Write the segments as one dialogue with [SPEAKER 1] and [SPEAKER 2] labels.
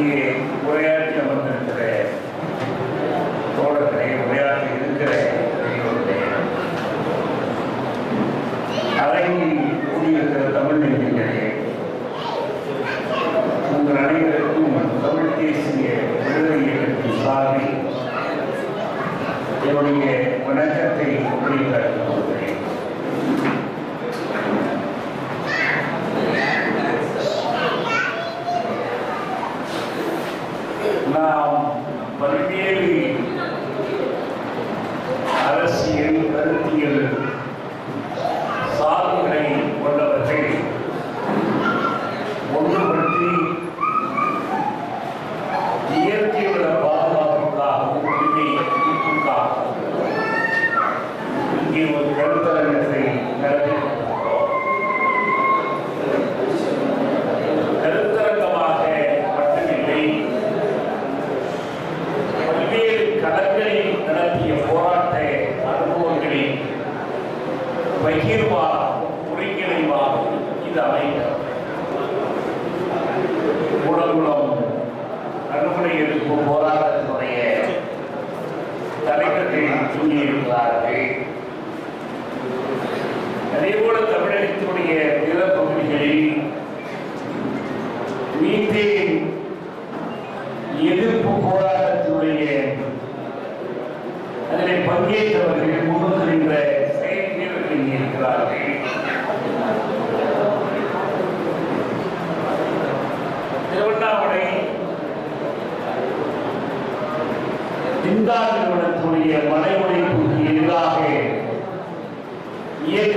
[SPEAKER 1] இங்கே உரையாற்றி அமர்ந்திருக்கிற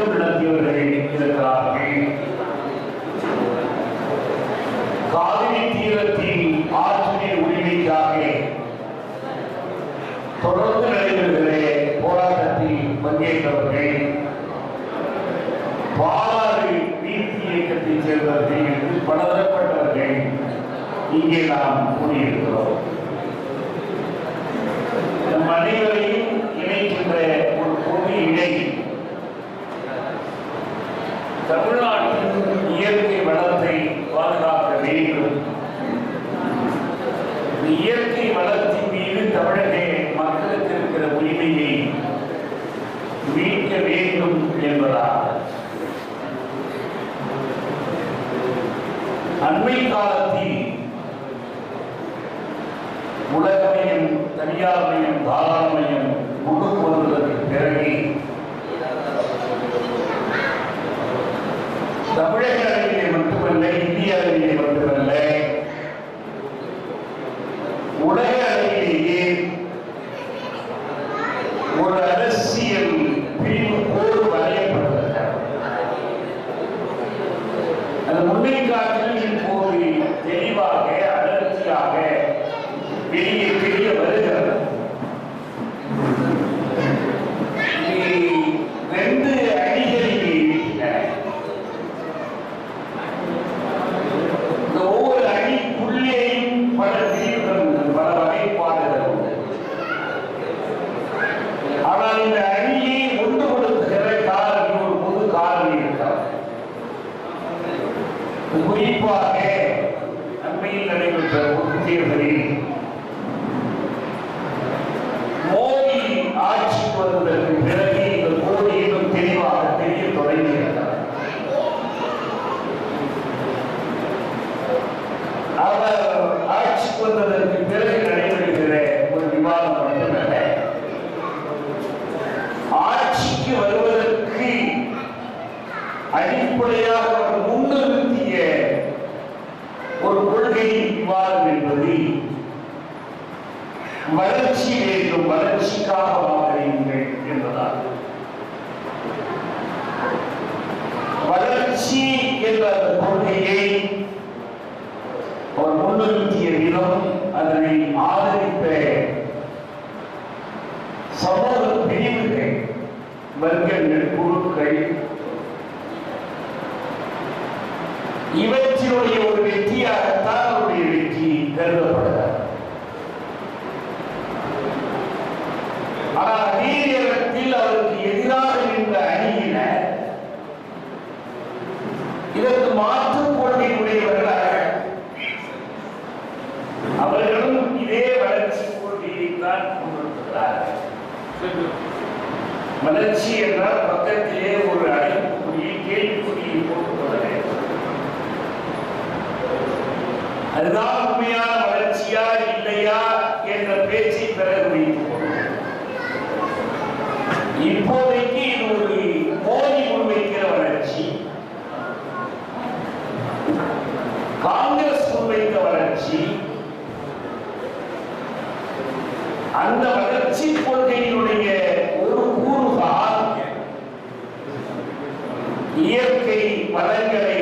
[SPEAKER 1] தேவைப்படாது குறிப்பாக அண்மையில் நடைபெற்ற பொதுத் தேர்தலில் வளர்ச்சி வேண்டும் வளர்ச்சிக்காக வாக்களியுங்கள் என்பதால். வளர்ச்சி என்ற கொள்கையை அவர் முன்னிறுத்திய விதம் அதனை ஆதரித்த இதற்கு மாற்று போட்டியுடையவர்களாக அவர்களும் இதே வளர்ச்சி போட்டியை தான் கொண்டிருக்கிறார்கள் வளர்ச்சி என்றால் பக்கத்திலே ஒரு அழைப்புக்குரிய கேள்விக்குரிய போட்டுக் கொள்ள வேண்டும். அதுதான் அந்த வளர்ச்சி கொள்கையினுடைய ஒரு கூறுதான் இயற்கை வளங்களை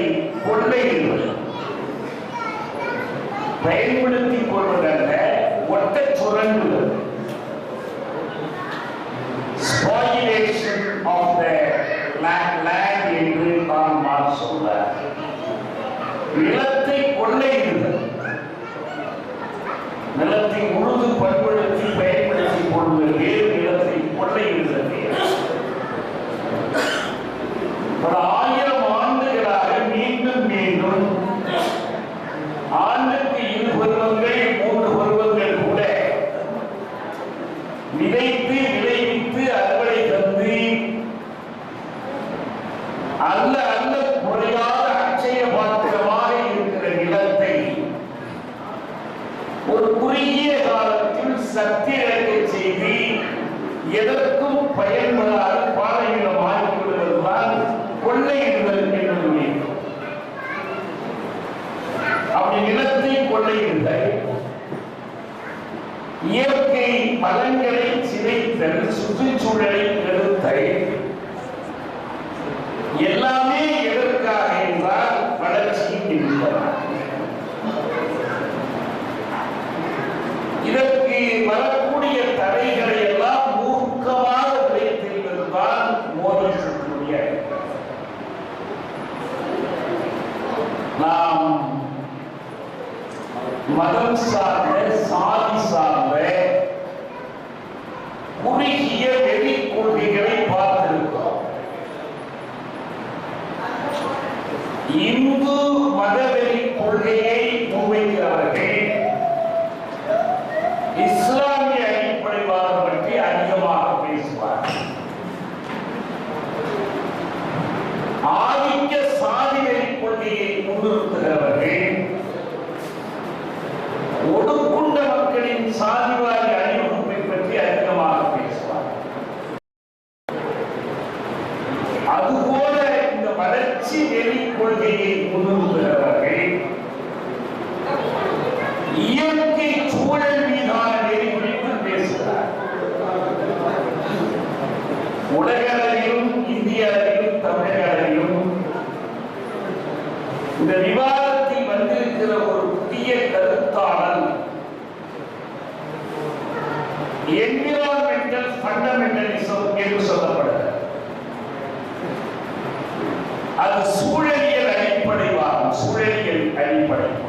[SPEAKER 1] இயற்கை மலங்களை சிதைத்தல் சுற்றுச்சூழலை எழுத வந்திருக்கிற ஒரு புதிய கருத்தாடல் சூழலியல் அடிப்படைவாதம் சூழலியல் அடிப்படைவாதம்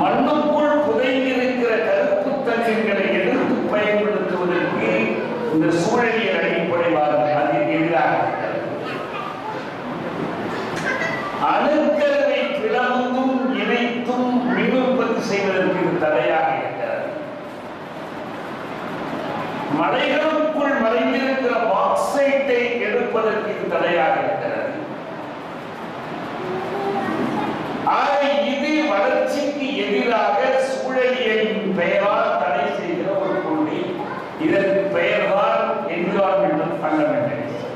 [SPEAKER 1] மண்ணுக்குள் புதைந்திருக்கிற கருப்பு தன்மைகளை எதிர்த்து பயன்படுத்துவதற்கு இந்த சூழலியல் அடிப்படைவாதம் மலைகளுக்குள் மறைந்திருக்கிற பாக்ஸைட்டை எடுப்பதற்கு இது தடையாக இருக்கிறது. ஆக இது வளர்ச்சிக்கு எதிராக சூழலியலின் பெயரால் தடை செய்கிற ஒரு கொள்கை இதற்கு பெயர்தான் என்விரான்மெண்டல் ஃபண்டமெண்டலிசம்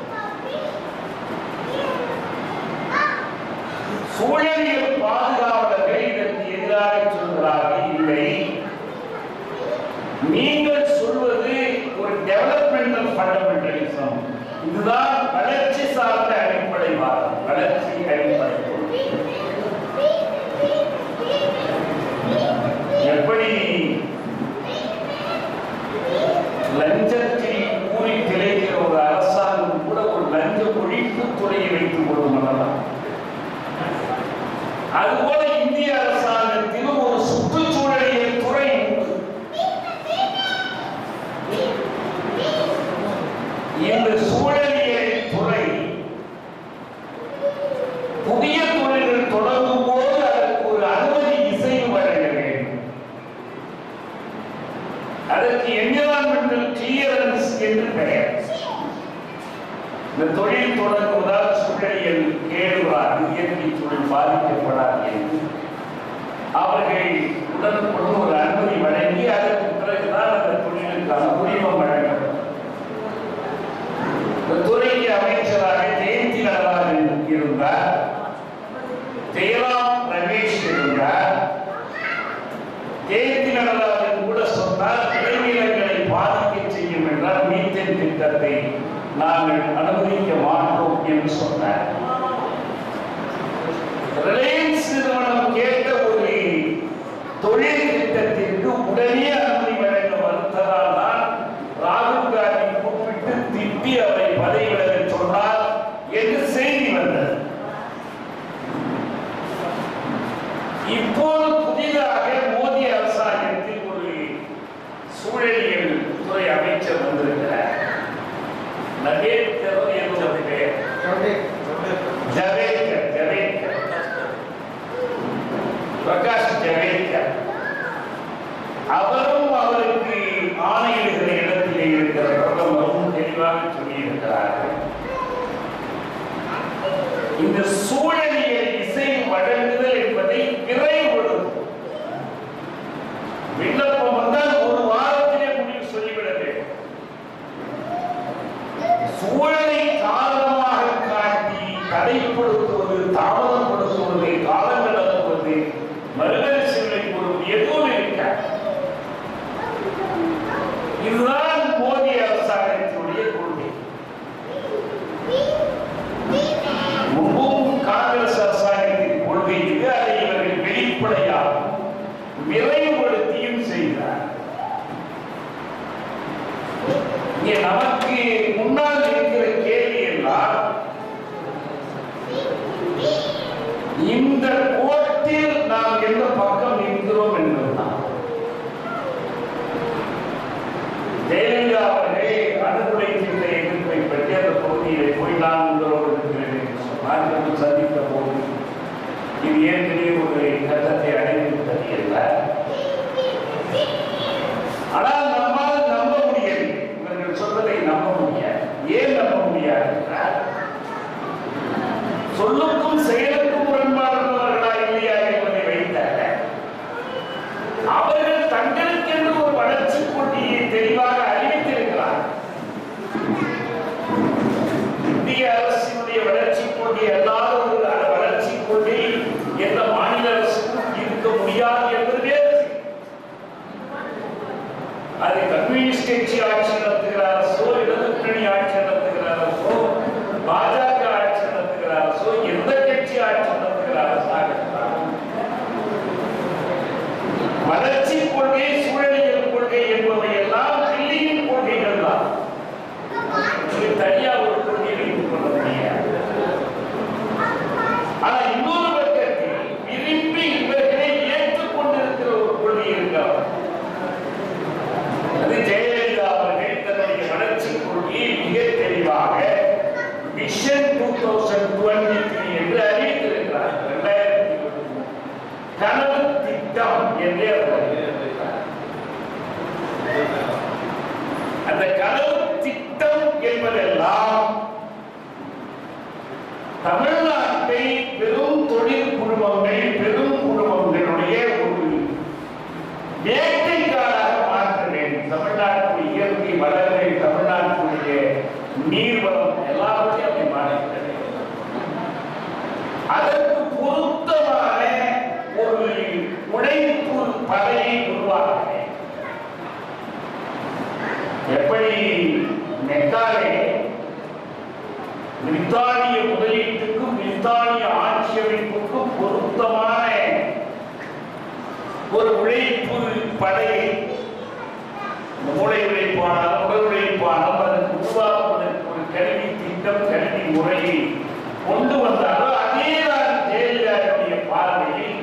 [SPEAKER 1] சூழலியல் ரிலையன்ஸ் நிறுவனம் கேட்ட ஒரு தொழில் திட்டத்திற்கு உடனே படை மூளை உழைப்பான உடல் உழைப்பான அதற்கு உருவாக்குவதற்கு ஒரு கல்வி திட்டம் கல்வி முறையை கொண்டு வந்தாலும் அதேதான் தேவையாருடைய பார்வையில்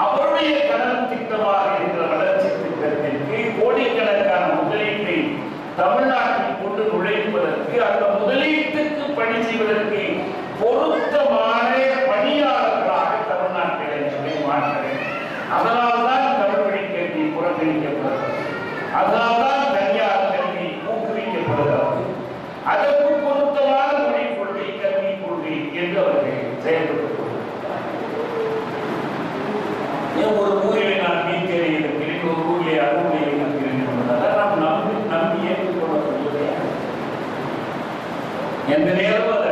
[SPEAKER 1] அவருடைய கடன் திட்டமாக இருக்கிற வளர்ச்சி திட்டத்திற்கு கோடிக்கணக்கான முதலீட்டை தமிழ்நாட்டில் கொண்டு நுழைப்பதற்கு அந்த முதலீட்டுக்கு பணி செய்வதற்கு பொருத்தமான பணியாளர்களாக தமிழ்நாட்டு மாற்ற அதனால் ஊக்குவிக்கப்படும் அதனால்தான் தனியார் கல்வி ஊக்குவிக்கப்படுகிறது. பொருத்தமான மொழிக் கொள்கை கல்வி கொள்கை என்று அவர்கள் ஒரு ஊரிலே நான் ஒரு ஊரிலே அருளை இருக்கிறேன் என்பதால் நாம் எந்த நேரம்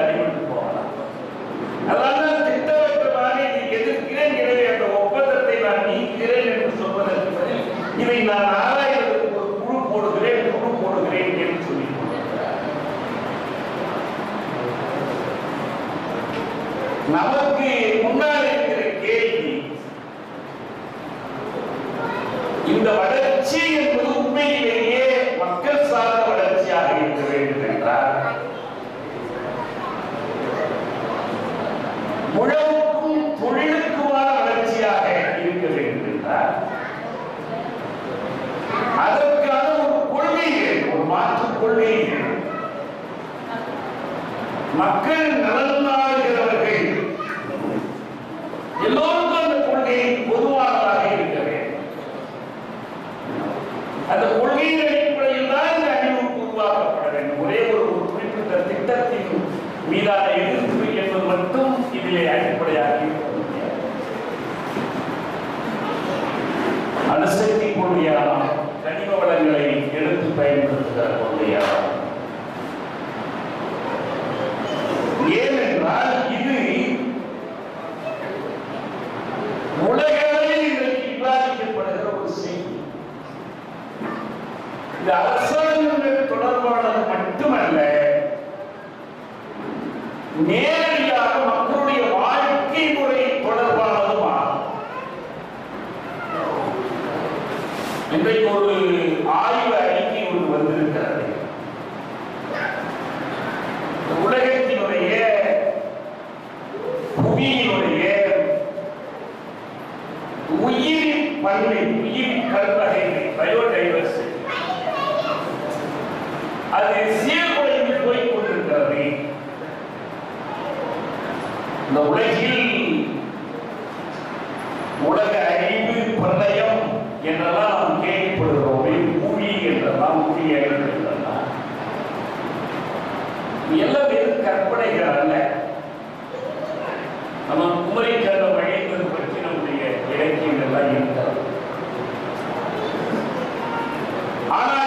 [SPEAKER 1] புவியினுடைய உயிரின் பன்மை உயிரின் கல்வகைமை பயோடைவர்சிட்டி அது சீர்குலைந்து போய் கொண்டிருக்கிறது. இந்த உலகில் Ana!